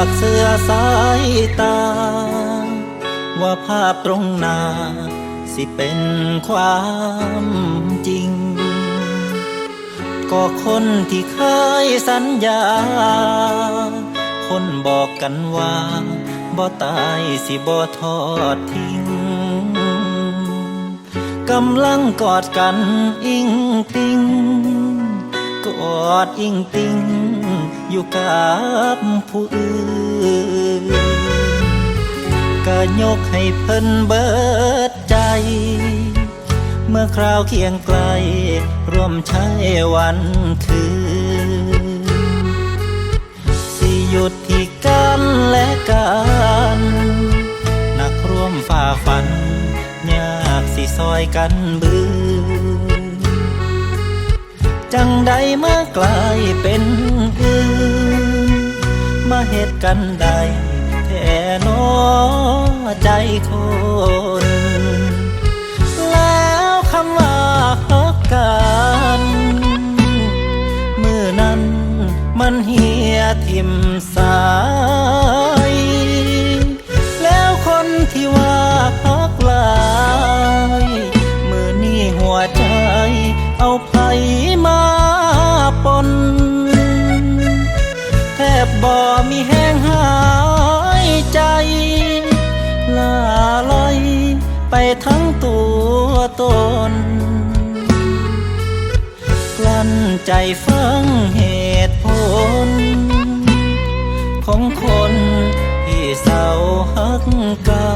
ากเสือสายตา ว่าภาพตรงหน้า สิเป็นความจริง ก็คนที่เคยสัญญา คนบอกกันว่าบ่ตายสิบ่ทอดทิ้ง กำลังกอดกันอิงติง กอดอิงติง อยู่กับผู้อื่นก็ยกให้เพิ่นเบิดใจ เมื่อคราวเคียงไกล ร่วมใช้วันคืน สิหยุดที่กันและกัน นักร่วมฝ่าฟัน ยากสิซอยกันบืน จังใดเมื่อกลายเป็นอื่นมาเหตุกันใดแท่นอใจคน เอาไผมาปนแทบบ่มีแห้งหายใจลาลอยไปทั้งตัวตน กลั้นใจฟังเหตุผล ของคนที่เศร้าฮักกัน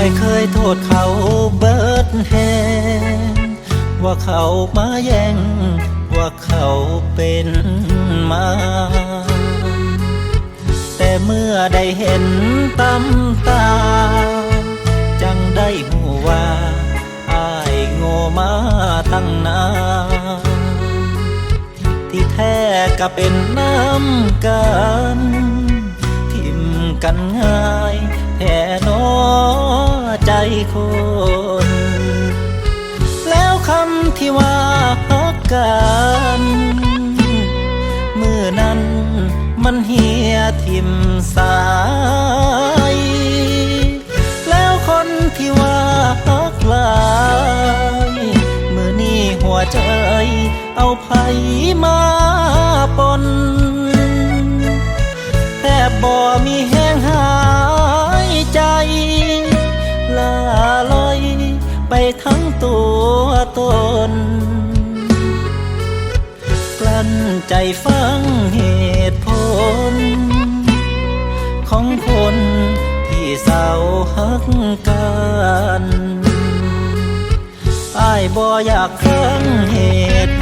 ายเคยโทษเขาเบิดแหงว่าเขามาแย่ง ว่าเขาเป็นมา แต่เมื่อได้เห็นตำตา จังได้หูว่าอายโง่มาตั้งนานที่แท้ก็เป็นน้ำกันทิมกันง่ายแท่นอ ใจคน แล้วคำที่ว่าฮักกันมือนั้นมันเหียทิมสายแล้วคนที่ว่าฮักลายเมื่อนี้หัวใจเอาไผมาปนแทบบ่มีแห้ ใจฟังเหตุผล ของคนที่เศร้าฮักกันอายบ่อยากฟังเหตุ